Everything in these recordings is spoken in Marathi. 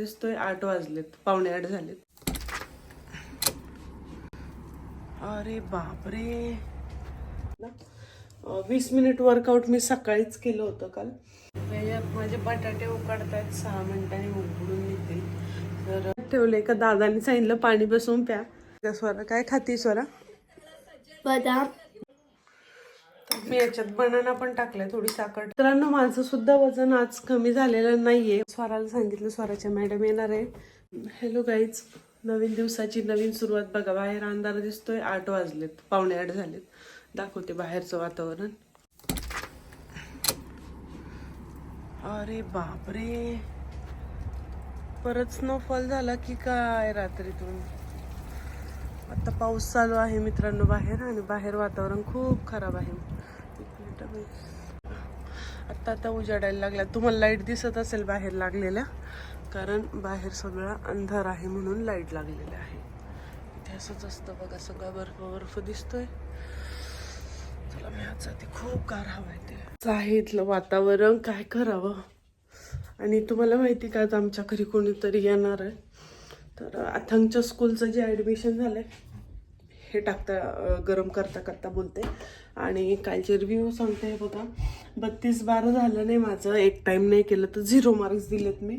दिसतोय आठ वाजलेत पावणे आठ झालेत. अरे बापरे. वीस मिनिट वर्कआउट मी सकाळीच केलं होतं काल. त्याच्यात माझे बटाटे उकडतायत सहा मिनिटांनी उकडून निघतील तर ठेवले का दादाने सांगितलं पाणी बसवून प्या. स्वरा काय खाती स्वरा? बदाम. मी याच्यात बनाना पण टाकलाय थोडी साखर मित्रांनो माझं सुद्धा वजन आज कमी झालेलं नाहीये. स्वराला सांगितलं स्वराच्या मॅडम येणार आहे. हॅलो गाईज नवीन दिवसाची नवीन सुरुवात बघा. बाहेर अंधार दिसतोय आठ वाजलेत. पावणे आठ झालेत. दाखवते बाहेरचं वातावरण. अरे बापरे. परत स्नोफॉल झाला की काय रात्रीतून? आता पाऊस चालू आहे मित्रांनो बाहेर आणि बाहेर वातावरण खूप खराब आहे. एक आता आता उजाडायला लागला. तुम्हाला लाइट दिसत असेल बाहेर लागलेल्या. कारण बाहेर सगळा अंधार आहे म्हणून लाइट लागलेली आहे. इथे असंच असतं बघा सगळा बर्फ बर्फ दिसतोय. चला मी आज जाते. खूप गार हवा येते आहे इथलं वातावरण. काय करावं? आणि तुम्हाला माहिती का आज आमच्या घरी कोणीतरी येणार आहे? तर अथंगच्या स्कूलचं जे ॲडमिशन झालं आहे हे टाकता गरम करता करता बोलते. आणि कालचे रिव्ह्यू सांगते हे बघा. बत्तीस बारा झालं नाही माझं. एक टाईम नाही केलं तर झिरो मार्क्स दिलेत मी.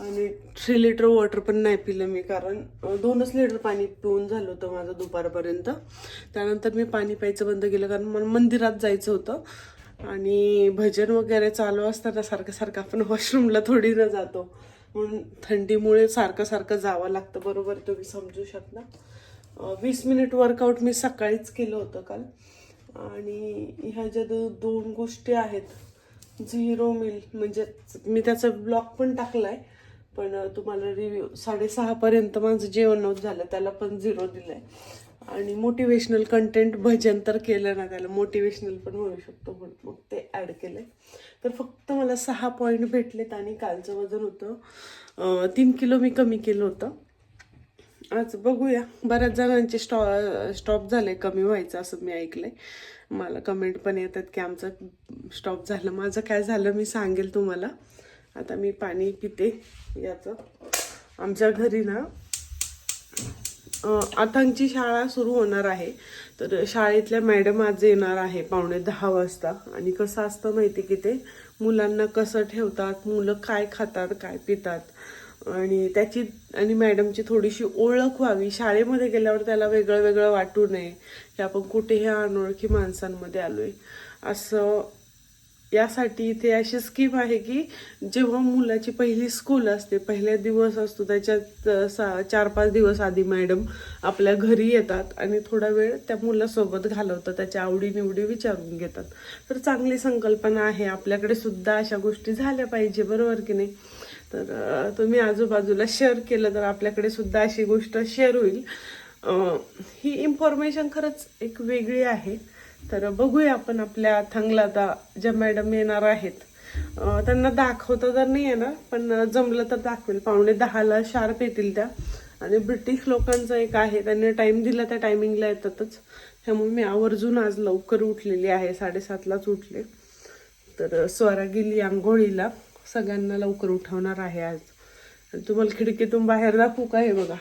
आणि थ्री लिटर वॉटर पण नाही पिलं मी कारण दोनच लिटर पाणी पिऊन झालं होतं माझं दुपारपर्यंत. त्यानंतर मी पाणी प्यायचं बंद केलं कारण मला मंदिरात जायचं होतं. आणि भजन वगैरे चालू असताना सारखं सारखं आपण वॉशरूमला थोडी न जातो. म्हणून थंडीमुळे सारखं सारखं जावं लागतं. बरोबर तुम्ही समजू शकता. वीस मिनिट वर्कआउट मी सकाळीच केलं होतं काल. आणि ह्या ज्या दोन गोष्टी आहेत झिरो मिल म्हणजे मी त्याचा ब्लॉग पण टाकलाय पण तुम्हाला रिव्ह्यू साडेसहापर्यंत माझं जेवण नव्हतं झालं त्याला पण झिरो दिलंय. आणि मोटिवेशनल कंटेंट भजन तर केलं ना त्याला मोटिवेशनल पण म्हणू शकतो म्हणून मग ते ॲड केलंय. तर फक्त मला सहा पॉईंट भेटलेत आणि कालचं वजन होतं तीन किलो मी कमी केलं होतं. आज बघूया. बऱ्याच जणांचे स्टॉ स्टॉप झाले कमी व्हायचं असं मी ऐकलंय. मला कमेंट पण येतात की आमचं स्टॉप झालं. माझं काय झालं मी सांगेल तुम्हाला. आता मी पाणी पिते. याचं. आमच्या घरी ना अं, आतांची शाळा सुरू होणार आहे. तर शाळेतल्या मॅडम आज येणार आहे पावणे दहा वाजता. आणि कसं असतं माहिती की ते? मुलांना कसं ठेवतात? मुलं काय खातात? काय पितात? आणि त्याची आणि मॅडमची थोडीशी ओळख व्हावी. शाळेमध्ये गेल्यावर त्याला वेगळं वेगळं वाटू नये की आपण कुठेही अनोळखी माणसांमध्ये आलोय. असं यासाठी इथे अशी स्कीम आहे की जेव्हा मुलाची पहिली स्कूल असते पहिल्या दिवस असतो त्याच्यात सा चार पाच दिवस आधी मॅडम आपल्या घरी येतात आणि थोडा वेळ त्या मुलासोबत घालवतात त्याच्या आवडीनिवडी विचारून घेतात. तर चांगली संकल्पना आहे. आपल्याकडे सुद्धा अशा गोष्टी झाल्या पाहिजे बरोबर की नाही? तर तुम्ही आजूबाजूला शेअर केलं तर आपल्याकडे सुद्धा अशी गोष्ट शेअर होईल. ही इन्फॉर्मेशन खरंच एक वेगळी आहे. तर बघूया आपण आपल्या थंगला आता ज्या मॅडम येणार आहेत. त्यांना दाखवता तर नाही येणार पण जमलं तर दाखवेल. पावणे दहाला शार्प येतील त्या. आणि ब्रिटिश लोकांचं एक आहे त्यांनी टाइम दिला त्या टायमिंगला येतातच. त्यामुळे मी आवर्जून आज लवकर उठलेली आहे साडेसातलाच उठले. तर स्वरा गेली आंघोळीला. सगळ्यांना लवकर उठवणार आहे आज. तुम्हाला खिडकीतून बाहेर दाखवू का हे बघा?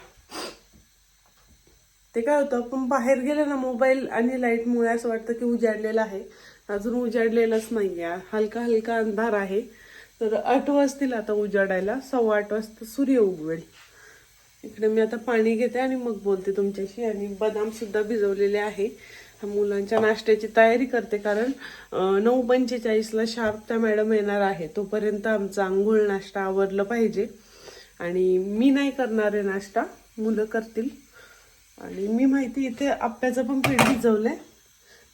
ते काय होतं आपण बाहेर गेलं ना मोबाईल आणि लाईटमुळे असं वाटतं की उजाडलेलं आहे. अजून उजाडलेलंच नाही आहे हलका हलका अंधार आहे. तर आठ वाजतील आता उजाडायला. सव्वा आठ वाजता सूर्य उगवेल. इकडे मी आता पाणी घेते आणि मग बोलते तुमच्याशी. आणि बदाम सुद्धा भिजवलेले आहे. मुलांच्या नाश्त्याची तयारी करते कारण नऊ पंचेचाळीसला शार्प त्या मॅडम येणार आहे. तोपर्यंत आमचा आंघोळ नाश्ता आवरलं पाहिजे. आणि मी नाही करणार आहे नाश्ता. मुलं करतील. आणि मी माहिती इथे आप्याचं पण पीठ भिजवलंय.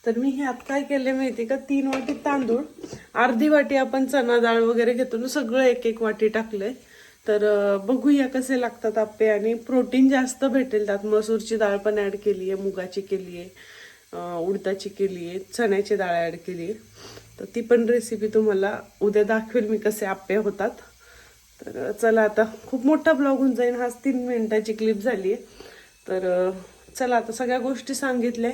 तर मी ह्यात काय केले माहिती का? तीन वाटी तांदूळ अर्धी वाटी आपण चना डाळ वगैरे घेतो ना सगळं एक एक वाटी टाकलंय. तर बघूया कसे लागतात आप्पे. आणि प्रोटीन जास्त भेटेल त्यात. मसूरची डाळ पण ऍड केली आहे मुगाची केली आहे उडदाची केली आहे चण्याची डाळ ऍड केली आहे तर ती पण रेसिपी तुम्हाला उद्या दाखवेल मी कसे आप्पे होतात. तर चला आता. खूप मोठा ब्लॉग होऊन जाईल हाच तीन मिनिटाची क्लिप झाली आहे तर चला आता सगळ्या गोष्टी सांगितल्या.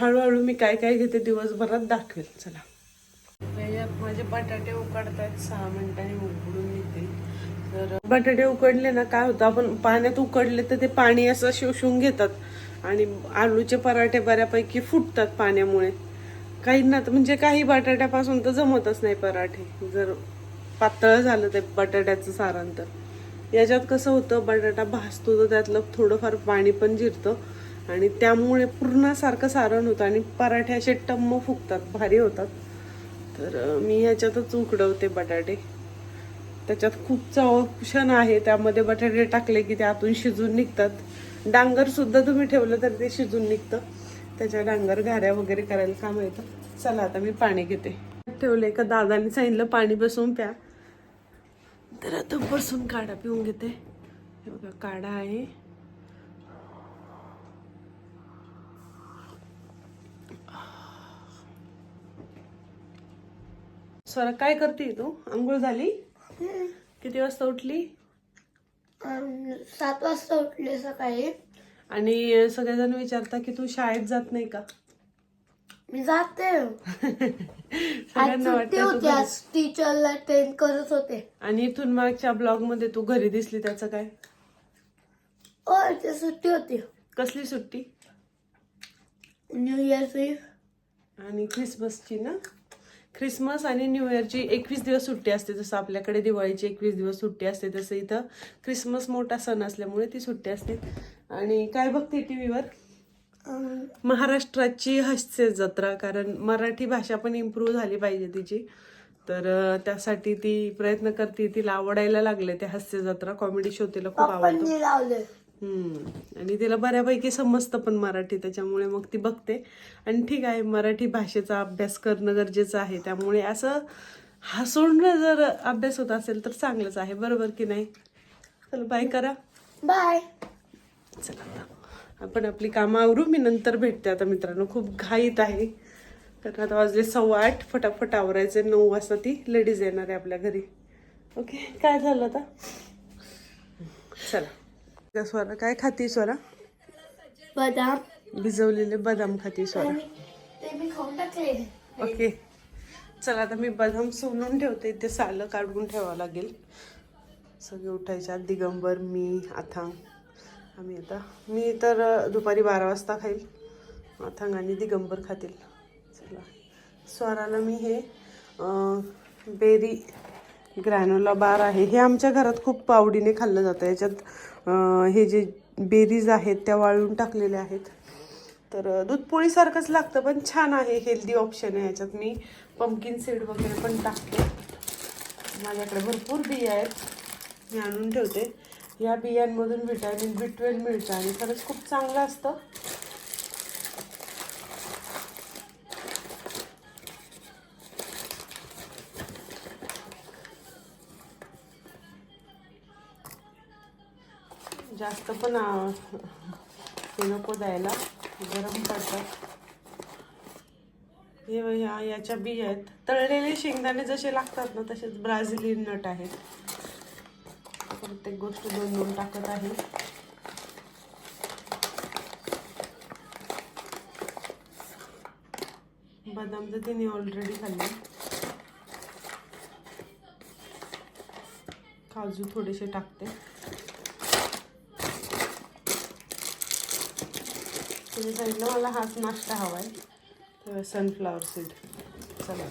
हळूहळू मी काय काय घेते दिवसभरात दाखवेल. चला. माझे बटाटे उकडतायत सहा मिनिटांनी उकडून निघतील तर बटाटे उकडले ना काय होतं आपण पाण्यात उकडले तर ते पाणी असं शोषून घेतात. आणि आलूचे पराठे बऱ्यापैकी फुटतात पाण्यामुळे. काहींना तर म्हणजे काही बटाट्यापासून तर जमतच नाही पराठे. जर पातळ झालं ते बटाट्याचं सारण तर. याच्यात कसं होतं बटाटा भाजतो तर त्यातलं थोडंफार पाणी पण जिरतं आणि त्यामुळे पूर्णासारखं सारण होतं आणि पराठे असे टम्म फुगतात भारी होतात. तर मी ह्याच्यातच उकडवते बटाटे. त्याच्यात खूप ऑप्शन आहे त्यामध्ये बटाटे टाकले की ते आतून शिजून निघतात. डांगर सुद्धा तुम्ही ठेवलं तर ते शिजून निघतं. त्याच्या डांगर घाऱ्या वगैरे करायला काम येतं चला आता मी पाणी घेते. ठेवले का? दादाने सांगितलं पाणी बसवून प्या. तर आता बसून काढा पिऊन घेते. हे बघा काढा आहे. स्वरा काय करते तू? आंघोळ झाली? किती वाजता उठली? सात वाजता उठले सकाळी. आणि सगळेजण विचारता की तू शाळेत जात नाही का? मी जाते. आज सगळ्यांना सुट्टी वाटतं तू होती घरी- आज टीचरला ट्रेन करत होते. आणि इथून मागच्या ब्लॉगमध्ये तू घरी दिसली त्याचं काय? ओ ते सुट्टी होती. कसली सुट्टी? न्यू इव्ह आणि ख्रिसमसची ना? ख्रिसमस आणि न्यू इयरची एकवीस दिवस सुट्टी असते. जसं आपल्याकडे दिवाळीची एकवीस दिवस सुट्टी असते तसं इथं ख्रिसमस मोठा सण असल्यामुळे ती सुट्टी असते. आणि काय बघते टी व्हीवर महाराष्ट्राची हास्य जत्रा कारण मराठी भाषा पण इम्प्रूव्ह झाली पाहिजे तिची. तर त्यासाठी ती प्रयत्न करते तिला आवडायला लागले ते हास्य जत्रा कॉमेडी शो तिला खूप आवडतो. आणि तिला बऱ्यापैकी समजतं पण मराठी त्याच्यामुळे मग ती बघते. आणि ठीक आहे मराठी भाषेचा अभ्यास करणं गरजेचं आहे. त्यामुळे असं हसून जर अभ्यास होत असेल तर चांगलंच आहे. बरोबर की नाही? चल बाय करा. बाय चला आपण आपली कामं आवरू मी नंतर भेटते. आता मित्रांनो खूप घाईत आहे. कारण आता वाजले सव्वा आठ. फटाफट आवरायचे. नऊ वाजता ती लेडीज येणार आहे आपल्या घरी. ओके काय झालं आता? चला. स्वरा काय खाती स्वरा? बदाम. भिजवलेले बदाम खाती स्वरा. ओके. चला आता मी बदाम सोलून ठेवते. ते सालं काढून ठेवावं लागेल. सगळे उठायच्या आत दिगंबर मी अथांग आम्ही आता मी तर दुपारी बारा वाजता खाईल. अथांग आणि दिगंबर खातील. चला. स्वाराला मी हे बेरी ग्रॅनोला बार आहे. हे आमच्या घरात खूप आवडीने खाल्लं जातं. याच्यात हे जे बेरीज आहेत त्या वाळून टाकलेल्या आहेत. तर दूधपोळीसारखंच दूध पोळीसारखंच लागतं पण छान आहे. हेल्दी ऑप्शन आहे याच्यात. मी पम्पकिन सीड वगैरे पण टाकते. माझ्याकडे भरपूर बिया आहेत. मी आणून ठेवते. या बियांमधून व्हिटॅमिन बी ट्वेल्व मिळतं आणि खरंच खूप चांगलं असतं. जास्त पण अ, हे नको द्यायला. गरम पडतात हे याच्या बिया आहेत. तळलेले शेंगदाणे जसे लागतात ना तसेच ब्राझिलियन नट आहेत. प्रत्येक गोष्ट दोन दोन टाकत आहे. बदाम तर तिने ऑलरेडी खाल्ले. काजू थोडेसे टाकते. तुम्ही सांगितलं मला हाच नाश्ता हवा आहे सनफ्लावर सीड चला.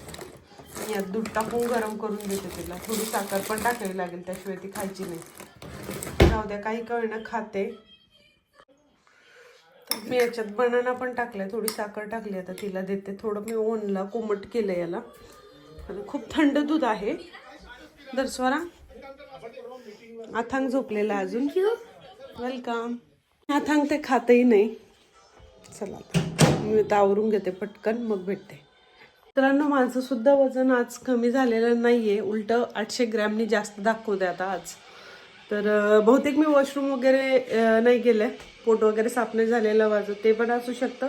यात दूध टाकून गरम करून देते तिला. थोडी साखर पण टाकावी लागेल त्याशिवाय ती खायची नाही. जाऊ द्या काही कळणं खाते. तर मी याच्यात बनाना पण टाकलाय थोडी साखर टाकली आता तिला देते. थोडं मी ओनला कोमट केलं याला. खूप थंड दूध आहे. दर्शवारा अथांग झोपलेला अजून. वेलकम अथांग ते खातही नाही. चला मी आता आवरून घेते पटकन मग भेटते. मित्रांनो माझं सुद्धा वजन आज कमी झालेलं नाहीये. उलट आठशे ग्रॅमनी जास्त दाखवते आता आज. तर बहुतेक मी वॉशरूम वगैरे नाही गेले पोट वगैरे साफ नाही झालेलं माझं. ते पण असू शकतं.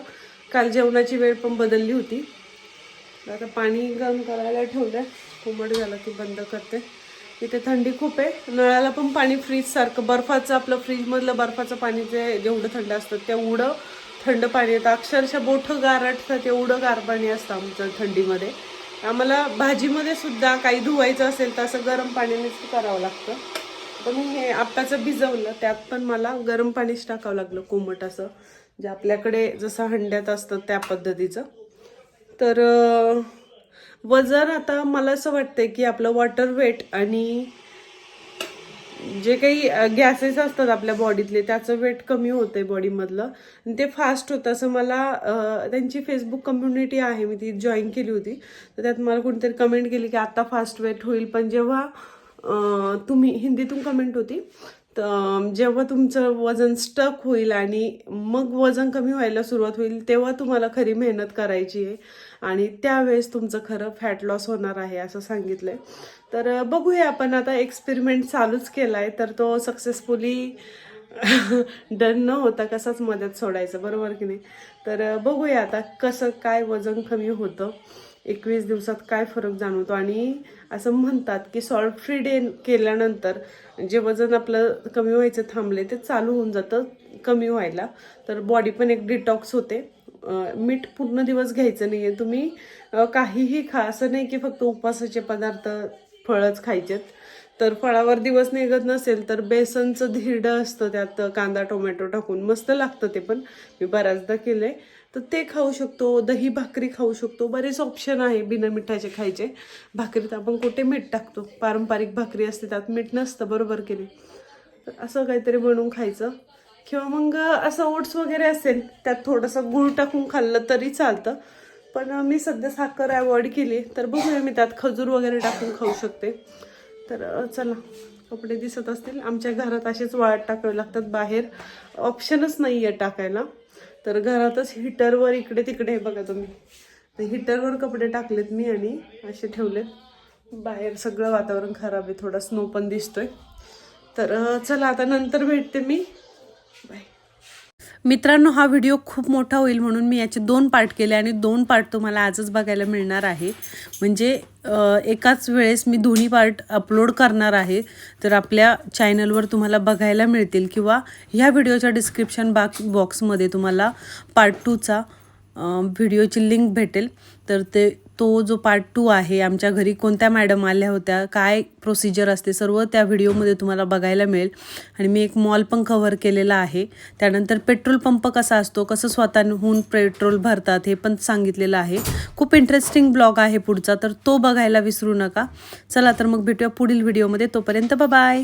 काल जेवणाची वेळ पण बदलली होती. आता पाणी गरम करायला ठेवलं कोमट झालं की बंद करते. इथे थंडी खूप आहे. नळाला पण पाणी फ्रीज सारखं. बर्फाचं आपलं फ्रीजमधलं बर्फाचं पाणी जे जेवढं थंड असतं तेवढं थंड पाणी येतं. अक्षरशः बोठं गारटतात एवढं गार पाणी असतं आमचं थंडीमध्ये. आम्हाला भाजीमध्ये सुद्धा काही धुवायचं असेल तर असं गरम पाण्यानेच करावं लागतं. पण हे आप्पाचं भिजवलं त्यात पण मला गरम पाणीच टाकावं लागलं कोमट असं. जे आपल्याकडे जसं हंड्यात असतं त्या पद्धतीचं. तर वजन आता मला असं वाटतंय की आपलं वॉटर वेट आणि जे काही गॅसेस असतात आपल्या बॉडीतले त्याचं वेट कमी होतंय बॉडीमधलं आणि ते फास्ट होतं. असं मला त्यांची फेसबुक कम्युनिटी आहे. मी ती जॉईन केली होती. तर त्यात मला कोणतरी कमेंट केली की आत्ता फास्ट वेट होईल. पण जेव्हा तुम्ही हिंदीतून कमेंट होती तर जेव्हा तुमचं वजन स्टक होईल आणि मग वजन कमी व्हायला सुरुवात होईल तेव्हा तुम्हाला खरी मेहनत करायची आहे. आणि त्यावेळेस तुमचं खरं फॅट लॉस होणार आहे असं सांगितलंय. तर बघूया आपण आता एक्सपेरिमेंट चालूच केलाय तर तो सक्सेसफुली डन न होता कसाच मदत सोडायचं बरोबर की नाही? तर बघूया आता कसं काय वजन कमी होतं एकवीस दिवसात काय फरक जाणवतो? आणि असं म्हणतात की सॉल्ट फ्री डे केल्यानंतर जे वजन आपलं कमी व्हायचं थांबले ते चालू होऊन जातं कमी व्हायला. तर बॉडी पण एक डिटॉक्स होते. मीठ पूर्ण दिवस घ्यायचं नाही आहे तुम्ही काहीही खा. असं नाही की फक्त उपवासाचे पदार्थ फळच खायचेत. तर फळावर दिवस निघत नसेल तर बेसनचं धिरडं असतं त्यात कांदा टोमॅटो टाकून. मस्त लागतं ते पण. मी बऱ्याचदा केलंय. तर ते खाऊ शकतो. दही भाकरी खाऊ शकतो. बरेच ऑप्शन आहे बिना मिठाचे खायचे. भाकरीत आपण कुठे मीठ टाकतो? पारंपरिक भाकरी असते त्यात मीठ नसतं. बरोबर की नाही? तर असं काहीतरी बनवून खायचं. किंवा मग असं ओट्स वगैरे असेल त्यात थोडंसं गूळ टाकून खाल्लं तरी चालतं. पण मी सध्या साखर अवॉइड केली तर बघूया मी त्यात खजूर वगैरे टाकून खाऊ शकते. तर चला कपडे दिसत असतील. आमच्या घरात असेच वाळत टाकावे लागतात बाहेर. ऑप्शनच नाही आहे टाकायला. तर घरातच हिटरवर इकडे तिकडे हे बघा तुम्ही. तर हिटरवर कपडे टाकलेत मी आणि असे ठेवलेत. बाहेर सगळं वातावरण खराब आहे. थोडा स्नो पण दिसतोय. तर चला आता नंतर भेटते मी. बाय. मित्रांनो हा व्हिडिओ खूप मोठा होईल म्हणून मी याचे दोन पार्ट केले आणि दोन पार्ट तुम्हाला आजच बघायला मिळणार आहे. म्हणजे एकाच वेळेस मी दोन्ही पार्ट अपलोड करणार आहे. तर आपल्या चॅनलवर तुम्हाला बघायला मिळतील किंवा ह्या व्हिडिओच्या डिस्क्रिप्शन बाक बॉक्समध्ये तुम्हाला पार्ट टूचा व्हिडिओची लिंक भेटेल. तर ते तो जो पार्ट टू आहे आमच्या घरी कोणत्या मॅडम आल्या होत्या काय प्रोसिजर असते सर्व त्या व्हिडिओमध्ये तुम्हाला बघायला मिळेल. आणि मी एक मॉल पण कव्हर केलेला आहे. त्यानंतर पेट्रोल पंप कसा असतो कसं स्वतःहून पेट्रोल भरतात हे पण सांगितलेलं आहे. खूप इंटरेस्टिंग ब्लॉग आहे पुढचा तर तो बघायला विसरू नका. चला तर मग भेटूया पुढील व्हिडिओमध्ये तोपर्यंत बाय